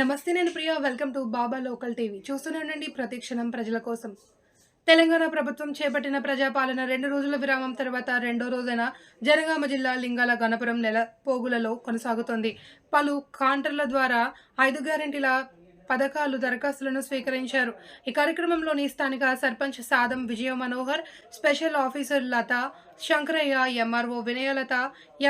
నమస్తే నేను Priya welcome to Baba local TV. చూస్తూనే ఉండండి ప్రతిక్షణం ప్రజల కోసం. తెలంగాణ ప్రభుత్వం చేపట్టిన ప్రజాపాలన రెండు రోజుల విరామం తర్వాత రెండో రోజైన జనగామ జిల్లా లింగాల గణపురం నెల పోగులలో కొనసాగుతోంది. పలు కాంటర్ల ద్వారా ఐదు గ్యారెంటీల పథకాలు దరఖాస్తులను స్వీకరించారు. ఈ కార్యక్రమంలోని స్థానిక sarpanch Sadam Vijaya Manohar special officer Latha Shankaraiah MRO Vinayalatha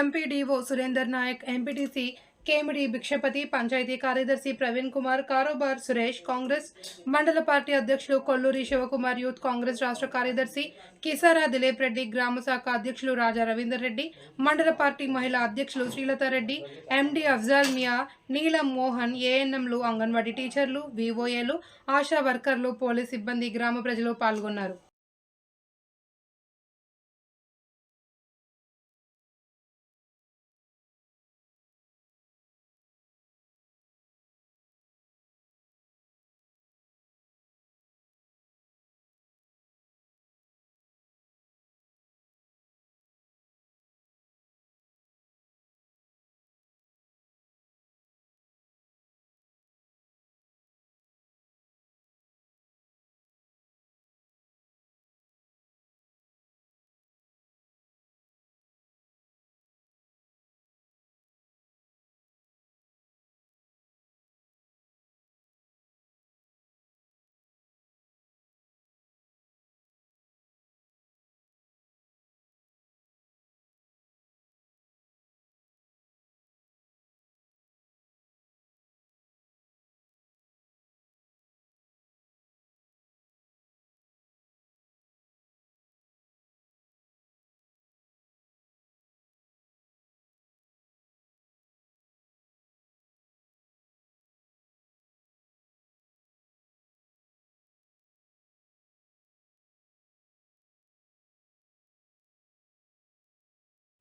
MPDO Surender Naik MPTC Kemidi Bhikshapathi panchayat కార్యదర్శి ప్రవీణ్ కుమార్ కారోబార్ సురేష్ కాంగ్రెస్ మండల పార్టీ అధ్యక్షులు కొల్లూరి శివకుమార్ యూత్ కాంగ్రెస్ రాష్ట్ర కార్యదర్శి కిసారా దిలీప్ రెడ్డి గ్రామ శాఖ అధ్యక్షులు రాజా రవీందర్ రెడ్డి మండల పార్టీ మహిళా అధ్యక్షులు శ్రీలతారెడ్డి ఎండి అఫ్జాల్ మియా నీలం మోహన్ ఏఎన్ఎంలు అంగన్వాడీ టీచర్లు వివోఏలు ఆశా వర్కర్లు పోలీస్ సిబ్బంది గ్రామ ప్రజలు పాల్గొన్నారు.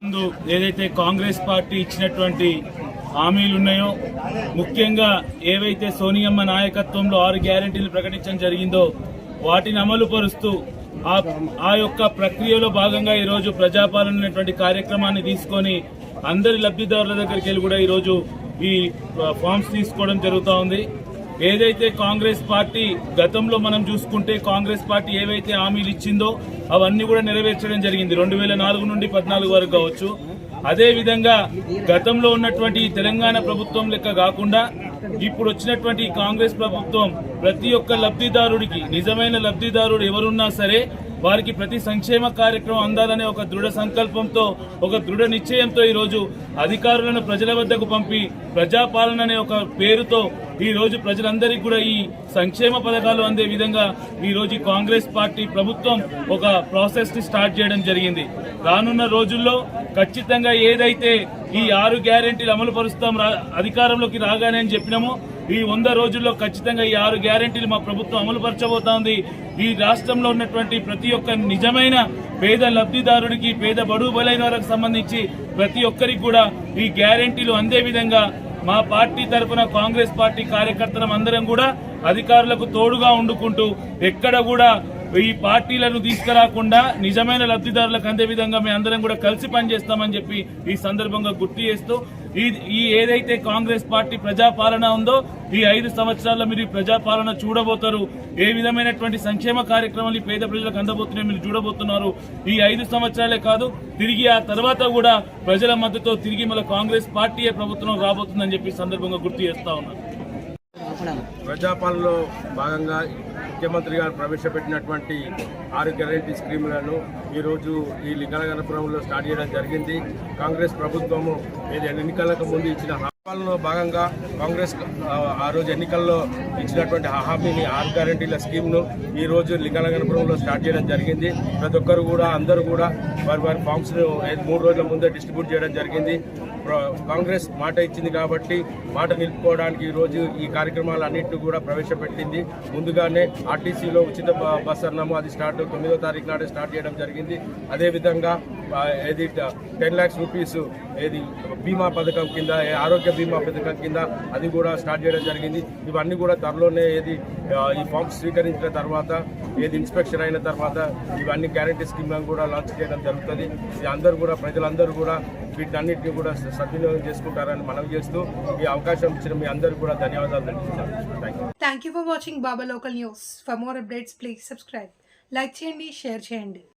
ముందు ఏదైతే కాంగ్రెస్ పార్టీ ఇచ్చినటువంటి హామీలు ఉన్నాయో ముఖ్యంగా ఏవైతే సోనియమ్మ నాయకత్వంలో ఆరు గ్యారెంటీలు ప్రకటించడం జరిగిందో వాటిని అమలు పరుస్తూ ఆ ఆ యొక్క ప్రక్రియలో భాగంగా ఈరోజు ప్రజాపాలన అనేటువంటి కార్యక్రమాన్ని తీసుకొని అందరి లబ్ధిదారుల దగ్గరికి వెళ్ళి కూడా ఈరోజు ఈ ఫామ్స్ తీసుకోవడం జరుగుతూ ఉంది. ఏదైతే కాంగ్రెస్ పార్టీ గతంలో మనం చూసుకుంటే కాంగ్రెస్ పార్టీ ఏవైతే హామీలు ఇచ్చిందో అవన్నీ కూడా నెరవేర్చడం జరిగింది. రెండు వేల నాలుగు నుండి పద్నాలుగు వరకు కావచ్చు. అదేవిధంగా గతంలో ఉన్నటువంటి తెలంగాణ ప్రభుత్వం లెక్క కాకుండా ఇప్పుడు వచ్చినటువంటి కాంగ్రెస్ ప్రభుత్వం ప్రతి ఒక్క లబ్ధిదారుడికి నిజమైన లబ్ధిదారుడు ఎవరున్నా సరే వారికి ప్రతి సంక్షేమ కార్యక్రమం అందాలనే ఒక దృఢ సంకల్పంతో ఒక దృఢ నిశ్చయంతో ఈరోజు అధికారులను ప్రజల వద్దకు పంపి ప్రజాపాలన అనే ఒక పేరుతో ఈరోజు ప్రజలందరికీ కూడా ఈ సంక్షేమ పథకాలు అందే విధంగా ఈ రోజు కాంగ్రెస్ పార్టీ ప్రభుత్వం ఒక ప్రాసెస్ని స్టార్ట్ చేయడం జరిగింది. రానున్న రోజుల్లో ఖచ్చితంగా ఏదైతే ఈ ఆరు గ్యారెంటీలు అమలు పరుస్తాం రా- అధికారంలోకి రాగానే అని చెప్పినామో ఈ వంద రోజుల్లో ఖచ్చితంగా ఈ ఆరు గ్యారెంటీలు మా ప్రభుత్వం అమలు పరచబోతోంది. ఈ రాష్ట్రంలో ఉన్నటువంటి ప్రతి ఒక్క నిజమైన పేద లబ్ధిదారుడికి పేద బడుగు బలైన వారికి సంబంధించి ప్రతి ఒక్కరికి కూడా ఈ గ్యారెంటీలు అందే విధంగా మా పార్టీ తరఫున కాంగ్రెస్ పార్టీ కార్యకర్తలం అందరం కూడా అధికారులకు తోడుగా ఉండుకుంటూ ఎక్కడ కూడా ఈ పార్టీలను తీసుకురాకుండా నిజమైన లబ్ధిదారులకు అందే విధంగా మేము అందరం కూడా కలిసి పనిచేస్తామని చెప్పి ఈ సందర్భంగా గుర్తు చేస్తూ ఈ ఈ ఏదైతే కాంగ్రెస్ పార్టీ ప్రజాపాలన ఉందో ఈ ఐదు సంవత్సరాల్లో మీరు ప్రజాపాలన చూడబోతారు. ఏ విధమైనటువంటి సంక్షేమ కార్యక్రమాలు పేద ప్రజలకు అందబోతున్నాయి మీరు చూడబోతున్నారు. ఈ ఐదు సంవత్సరాలే కాదు తిరిగి ఆ తర్వాత కూడా ప్రజల మద్దతు తిరిగి మన కాంగ్రెస్ పార్టీయే ప్రభుత్వం రాబోతుందని చెప్పి సందర్భంగా గుర్తు చేస్తా ఉన్నారు ప్రజాపాలనలో భాగంగా ముఖ్యమంత్రి గారు ప్రవేశపెట్టినటువంటి ఆరు గ్యారెంటీ స్కీములను ఈరోజు ఈ లింగనగరపురంలో స్టార్ట్ చేయడం జరిగింది. కాంగ్రెస్ ప్రభుత్వము ఏది ఎన్నికలకు ముందు ఇచ్చిన హామీలో భాగంగా కాంగ్రెస్ ఆ, రోజు ఎన్నికల్లో ఇచ్చినటువంటి హామీని ఆరు గ్యారంటీల స్కీమ్ను ఈ రోజు లింగనగరపురంలో స్టార్ట్ చేయడం జరిగింది. ప్రతి ఒక్కరు కూడా అందరూ కూడా వారి వారి ఫామ్స్ను మూడు రోజుల ముందే డిస్ట్రిబ్యూట్ చేయడం జరిగింది. కాంగ్రెస్ మాట ఇచ్చింది కాబట్టి మాట నిలుపుకోవడానికి ఈ రోజు ఈ కార్యక్రమాలు అన్నింటినీ కూడా ప్రవేశపెట్టింది. ముందుగానే ఆర్టీసీలో ఉచిత బస్ అన్నాము అది స్టార్ట్ తొమ్మిదో తారీఖు నాడే స్టార్ట్ చేయడం జరిగింది. అదేవిధంగా ఏది టెన్ ల్యాక్స్ రూపీస్ ఏది బీమా పథకం కింద ఏ ఆరోగ్య బీమా పథకం కింద అది కూడా స్టార్ట్ చేయడం జరిగింది. ఇవన్నీ కూడా త్వరలోనే ఏది ఈ ఫామ్స్ స్వీకరించిన తర్వాత ఏది ఇన్స్పెక్షన్ అయిన తర్వాత ఇవన్నీ గ్యారంటీ స్కీమ్ కూడా లాంచ్ చేయడం జరుగుతుంది. ఇది అందరూ కూడా ప్రజలందరూ కూడా వీటన్నిటిని కూడా సద్వినియోగం చేసుకుంటారని మనం చేస్తూ ఈ అవకాశం ఇచ్చిన మీ అందరికీ కూడా ధన్యవాదాలు తెలుపుతున్నాను. Thank you thank you for watching Baba local news for more updates please subscribe like చేయండి షేర్ చేయండి.